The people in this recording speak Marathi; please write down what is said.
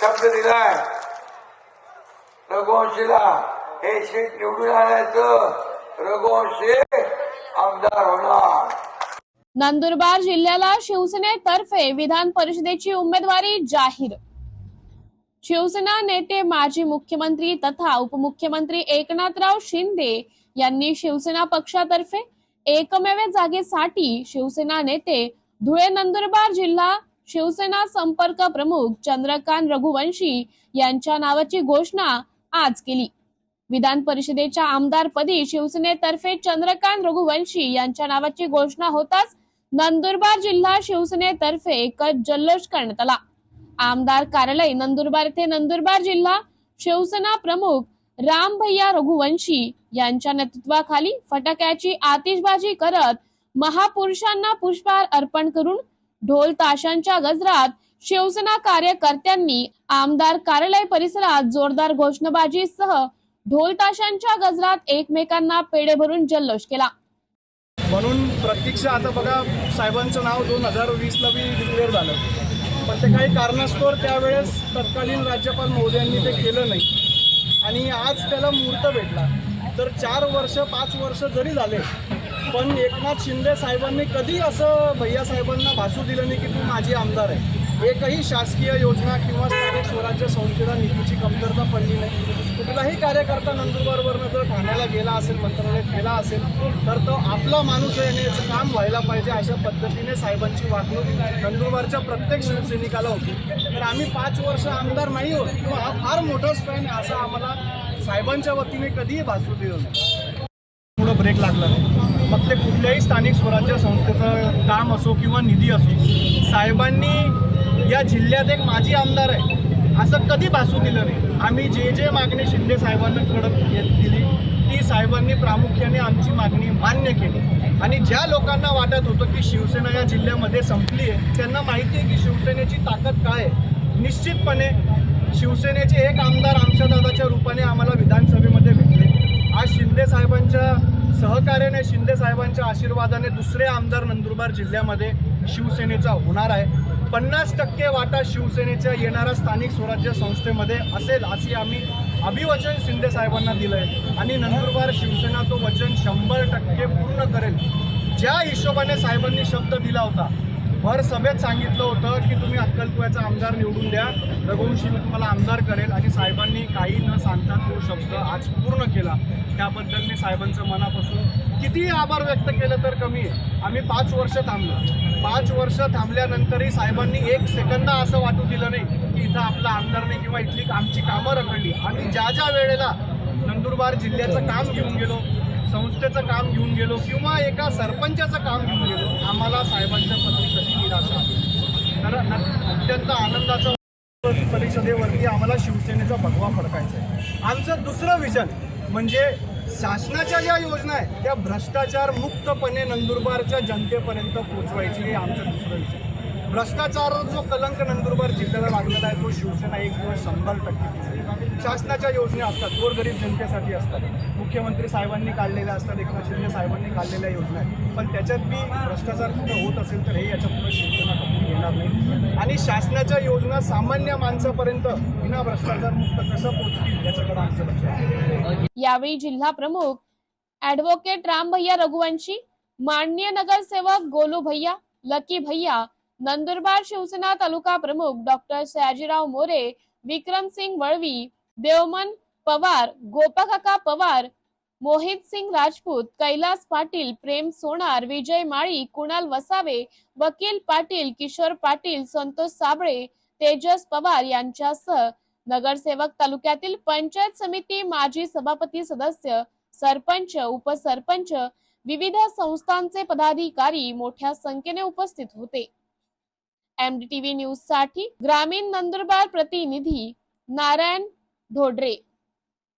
शब्द दिलाय रघुवंशीला हे सीट निवडून आणायचं. रघुवंशी आमदार होणार. नंदुरबार जिल्ह्याला शिवसेनेतर्फे विधान परिषदेची उमेदवारी जाहीर. शिवसेना नेते माजी मुख्यमंत्री तथा उपमुख्यमंत्री एकनाथराव शिंदे यांनी शिवसेना पक्षातर्फे एकमेव जागेसाठी शिवसेना नेते धुळे नंदुरबार जिल्हा शिवसेना संपर्क प्रमुख चंद्रकांत रघुवंशी यांच्या नावाची घोषणा आज केली. विधान परिषदेच्या आमदारपदी शिवसेनेतर्फे चंद्रकांत रघुवंशी यांच्या नावाची घोषणा होताच नंदुरबार जिल्हा शिवसेनेतर्फे एकच जल्लोष करण्यात आला. आमदार कार्यालय नंदुरबार येथे नंदुरबार जिल्हा शिवसेना प्रमुख राम भैया रघुवंशी यांच्या नेतृत्वाखाली फटाक्याची आतिषबाजी करत महापुरुषांना पुष्पहार अर्पण करून ढोल ताशांच्या गजरात शिवसेना कार्यकर्त्यांनी आमदार कार्यालय परिसरात जोरदार घोषणाबाजीसह ढोल ताशांच्या गजरात एकमेकांना पेढे भरून जल्लोष केला. म्हणून प्रत्यक्ष आता बघा साहेबांचं नाव दोन हजार वीसला बी डिक्लेअर झालं. पण ते काही कारणास्तव त्यावेळेस तत्कालीन राज्यपाल महोदयांनी ते केलं नाही. आणि आज त्याला मुहूर्त भेटला. तर चार वर्ष पाच वर्ष जरी झाले पण एकनाथ शिंदे साहेबांनी कधी असं भैया साहेबांना भासू दिलं नाही की तू माझी आमदार आहे? एकही शासकीय योजना किंवा स्थानिक स्वराज्य संस्थेला निधीची कमतरता पडली नाही. कुठलाही कार्यकर्ता नंदुरबारवरनं जर ठाण्याला गेला असेल मंत्रालयात गेला असेल तर तो आपला माणूस आहे आणि याचं काम व्हायला पाहिजे अशा पद्धतीने साहेबांची वागणूक नंदुरबारच्या प्रत्येक शिवसैनिकाला होती. तर आम्ही पाच वर्ष आमदार नाही होत किंवा हा फार मोठा स्पॅन आहे असं आम्हाला साहेबांच्या वतीने कधीही भासू दिलं नाही. पुढं ब्रेक लागला नाही. मग ते कुठल्याही स्थानिक स्वराज्य संस्थेचं काम असो किंवा निधी असो साहेबांनी या जिल्ह्यात एक माजी आमदार आहे असं कधी भासू दिलं नाही. आम्ही जे जे मागणी शिंदे साहेबांना कडक दिली ती साहेबांनी प्रामुख्याने आमची मागणी मान्य केली. आणि ज्या लोकांना वाटत होतं की शिवसेना या जिल्ह्यामध्ये संपली आहे त्यांना माहिती आहे की शिवसेनेची ताकद काय आहे. निश्चितपणे शिवसेनेचे एक आमदार आमच्या दादाच्या रूपाने आम्हाला विधानसभेमध्ये भेटले. आज शिंदे साहेबांच्या सहकार्याने शिंदे साहेबांच्या आशीर्वादाने दुसरे आमदार नंदुरबार जिल्ह्यामध्ये शिवसेनेचा होणार आहे. पन्नास टक्के वाटा शिवसेनेच्या येणाऱ्या स्थानिक स्वराज्य संस्थेमध्ये असेल असे आम्ही अभिवचन शिंदे साहेबांना दिलं आहे आणि नंदुरबार शिवसेना तो वचन शंभर टक्के पूर्ण करेल. ज्या हिशोबाने साहेबांनी शब्द दिला होता भर सभेत सांगितलं होतं की तुम्ही अक्कलकुव्याचा आमदार निवडून द्या. रघुवंशी मी तुम्हाला आमदार करेल आणि साहेबांनी काही न सांगता तो शब्द आज पूर्ण केला. त्याबद्दल मी साहेबांचं मनापासून कितीही आभार व्यक्त केलं तर कमी आहे. आम्ही पाच वर्ष थांबलो. पाच वर्ष थांबल्यानंतरही साहेबांनी एक सेकंदा असं वाटू दिलं नाही की इथं आपला आमदार नाही किंवा इथली आमची कामं रखडली. आम्ही ज्या ज्या वेळेला नंदुरबार जिल्ह्याचं काम घेऊन गेलो संस्थेचं काम घेऊन गेलो किंवा एका सरपंचाचं काम घेऊन गेलो आम्हाला साहेबांच्या प्रती कधी निराशा आली तर अत्यंत आनंदाचं परिषदेवरती आम्हाला शिवसेनेचा भगवा फडकायचा आहे. आमचं दुसरं विजन म्हणजे शासनाच्या ज्या योजना आहेत त्या भ्रष्टाचार मुक्तपणे नंदुरबारच्या जनतेपर्यंत पोचवायची हे आमचं दुसरं विजन भ्रष्टाचार जो कलंक नंदुरबार जिल्ह्याला लागलेला आहे तो शिवसेना एक दिवस शंभर टक्के शासनाच्या योजना असतात गोरगरीब जनतेसाठी असतात. मुख्यमंत्री साहेबांनी काढलेल्या असतात एकनाथ शिंदे साहेबांनी काढलेल्या योजना आहेत. पण त्याच्यात मी भ्रष्टाचार कुठं होत असेल तर हे याच्यापुढे शिवसेना कमी घेणार नाही. आणि शासनाच्या योजना सामान्य माणसापर्यंत विना भ्रष्टाचार मुक्त कसं पोहोचतील याच्याकडे आमचं लक्ष आहे. यावेळी जिल्हा प्रमुख ऍडव्होकेट राम भैया रघुवंशी माननीय नगरसेवक गोलू भैया लकी भैया नंदुरबार शिवसेना तालुका प्रमुख डॉक्टर सयाजीराव मोरे विक्रमसिंग वळवी देवमन पवार गोपाकाका पवार मोहित सिंग राजपूत कैलास पाटील प्रेम सोनार विजय माळी कुणाल वसावे वकील पाटील किशोर पाटील संतोष साबळे तेजस पवार यांच्यासह नगरसेवक तालुक्यातील पंचायत समिती माजी सभापती सदस्य सरपंच उपसरपंच विविध संस्थांचे पदाधिकारी मोठ्या संख्येने उपस्थित होते. एमडीटीव्ही न्यूजसाठी ग्रामीण नंदुरबार प्रतिनिधी नारायण ढोडरे